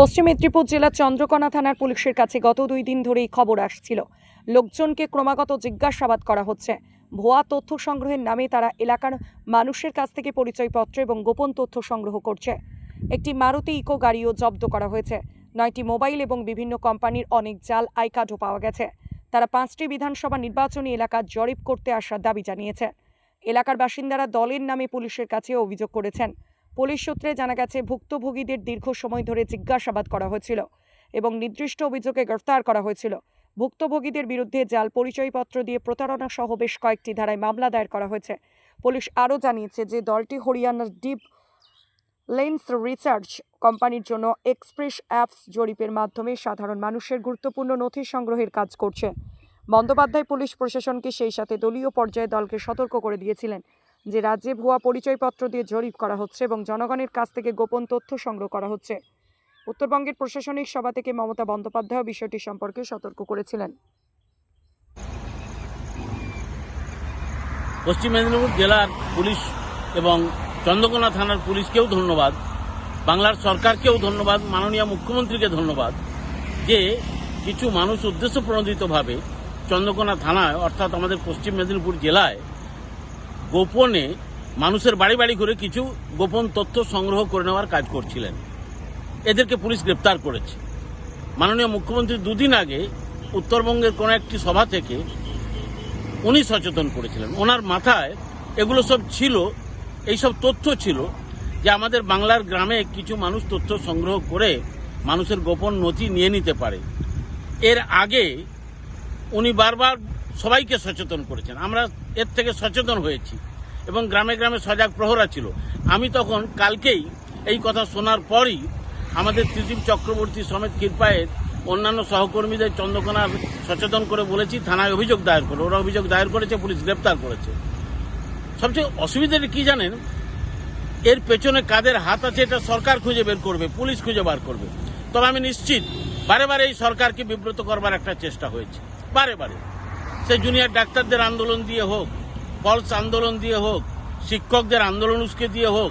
পশ্চিম মেদিনীপুর জেলার চন্দ্রকোনা থানার পুলিশের কাছে গত দুই দিন ধরেই খবর আসছিল। লোকজনকে ক্রমাগত জিজ্ঞাসাবাদ করা হচ্ছে। ভুয়া তথ্য সংগ্রহের নামে তারা এলাকার মানুষের কাছ থেকে পরিচয়পত্র এবং গোপন তথ্য সংগ্রহ করছে। একটি মারুতি ইকো গাড়িও জব্দ করা হয়েছে। নয়টি মোবাইল এবং বিভিন্ন কোম্পানির অনেক জাল, আই কার্ডও পাওয়া গেছে। তারা পাঁচটি বিধানসভা নির্বাচনী এলাকা জরিপ করতে আসার দাবি জানিয়েছে। এলাকার বাসিন্দারা দলের নামে পুলিশের কাছে অভিযোগ করেছেন। পুলিশ সূত্রে জানা গেছে, ভুক্তভোগীদের দীর্ঘ সময় ধরে জিজ্ঞাসাবাদ করা হয়েছিল এবং নির্দিষ্ট অভিযোগে গ্রেফতার করা হয়েছিল। ভুক্তভোগীদের বিরুদ্ধে জাল পরিচয়পত্র দিয়ে প্রতারণা সহ বেশ কয়েকটি ধারায় মামলা দায়ের করা হয়েছে। পুলিশ আরও জানিয়েছে যে, দলটি হরিয়ানার ডিপ লেন্স রিসার্চ কোম্পানির জন্য এক্সপ্রেস অ্যাপস জরিপের মাধ্যমে সাধারণ মানুষের গুরুত্বপূর্ণ নথি সংগ্রহের কাজ করছে। বন্দ্যোপাধ্যায় পুলিশ প্রশাসনকে সেই সাথে দলীয় পর্যায়ে দলকে সতর্ক করে দিয়েছিলেন। যে রাজ্যে ভুয়া পরিচয়পত্র দিয়ে জরিপ করা হচ্ছে এবং জনগণের কাছ থেকে গোপন তথ্য সংগ্রহ করা হচ্ছে। উত্তরবঙ্গের প্রশাসনিক সভা থেকে মমতা বন্দ্যোপাধ্যায় বিষয়টি সম্পর্কে সতর্ক করেছিলেন। পশ্চিম মেদিনীপুর জেলার পুলিশ এবং চন্দ্রকোনা থানার পুলিশকেও ধন্যবাদ, বাংলার সরকারকেও ধন্যবাদ, মাননীয় মুখ্যমন্ত্রীকে ধন্যবাদ যে কিছু মানুষ উদ্দেশ্য প্রণোদিতভাবে চন্দ্রকোনা থানায়, অর্থাৎ আমাদের পশ্চিম মেদিনীপুর জেলায় গোপনে মানুষের বাড়ি বাড়ি করে কিছু গোপন তথ্য সংগ্রহ করে নেওয়ার কাজ করছিলেন। এদেরকে পুলিশ গ্রেপ্তার করেছে। মাননীয় মুখ্যমন্ত্রী দুদিন আগে উত্তরবঙ্গের কোনো একটি সভা থেকে উনি সচেতন করেছিলেন। ওনার মাথায় এগুলো সব ছিল, এইসব তথ্য ছিল যে আমাদের বাংলার গ্রামে কিছু মানুষ তথ্য সংগ্রহ করে মানুষের গোপন নথি নিয়ে নিতে পারে। এর আগে উনি বারবার সবাইকে সচেতন করেছেন। আমরা এর থেকে সচেতন হয়েছি এবং গ্রামে গ্রামে সজাগ প্রহরা ছিল। আমি তখন কালকেই এই কথা শোনার পরই আমাদের ত্রিদীপ চক্রবর্তী সমেত কৃপায়ের অন্যান্য সহকর্মীদের চন্দ্রকোনা সচেতন করে বলেছি, থানায় অভিযোগ দায়ের করে। ওরা অভিযোগ দায়ের করেছে, পুলিশ গ্রেপ্তার করেছে। সবচেয়ে অসুবিধাটা কি জানেন? এর পেছনে কাদের হাত আছে এটা সরকার খুঁজে বের করবে, পুলিশ খুঁজে বার করবে। তবে আমি নিশ্চিত, বারে বারে এই সরকারকে বিব্রত করবার একটা চেষ্টা হয়েছে। বারে বারে। সে জুনিয়র ডাক্তারদের আন্দোলন দিয়ে হোক পলস আন্দোলন দিয়ে হোক, শিক্ষকদের আন্দোলন উস্কে দিয়ে হোক,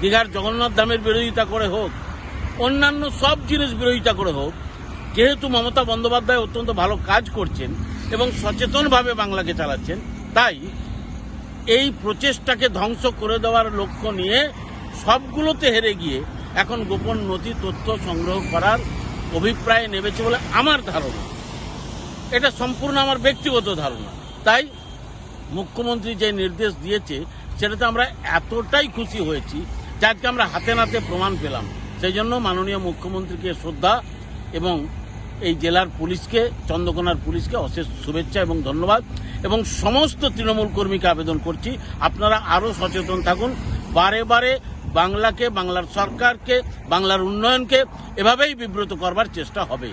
দীঘার জগন্নাথ ধামের বিরোধিতা করে হোক, অন্যান্য সব জিনিস বিরোধিতা করে হোক, যেহেতু মমতা বন্দ্যোপাধ্যায় অত্যন্ত ভালো কাজ করছেন এবং সচেতনভাবে বাংলাকে চালাচ্ছেন, তাই এই প্রচেষ্টাকে ধ্বংস করে দেওয়ার লক্ষ্য নিয়ে সবগুলোতে হেরে গিয়ে এখন গোপন নথি তথ্য সংগ্রহ করার অভিপ্রায় নেমেছে বলে আমার ধারণা। এটা সম্পূর্ণ আমার ব্যক্তিগত ধারণা। তাই মুখ্যমন্ত্রী যে নির্দেশ দিয়েছে, সেটাতে আমরা এতটাই খুশি হয়েছি যে আজকে আমরা হাতে নাতে প্রমাণ পেলাম। সেই জন্য মাননীয় মুখ্যমন্ত্রীকে শ্রদ্ধা এবং এই জেলার পুলিশকে, চন্দ্রকোনার পুলিশকে অশেষ শুভেচ্ছা এবং ধন্যবাদ। এবং সমস্ত তৃণমূল কর্মীকে আবেদন করছি, আপনারা আরও সচেতন থাকুন। বারে বারে বাংলাকে, বাংলার সরকারকে, বাংলার উন্নয়নকে এভাবেই বিব্রত করবার চেষ্টা হবে।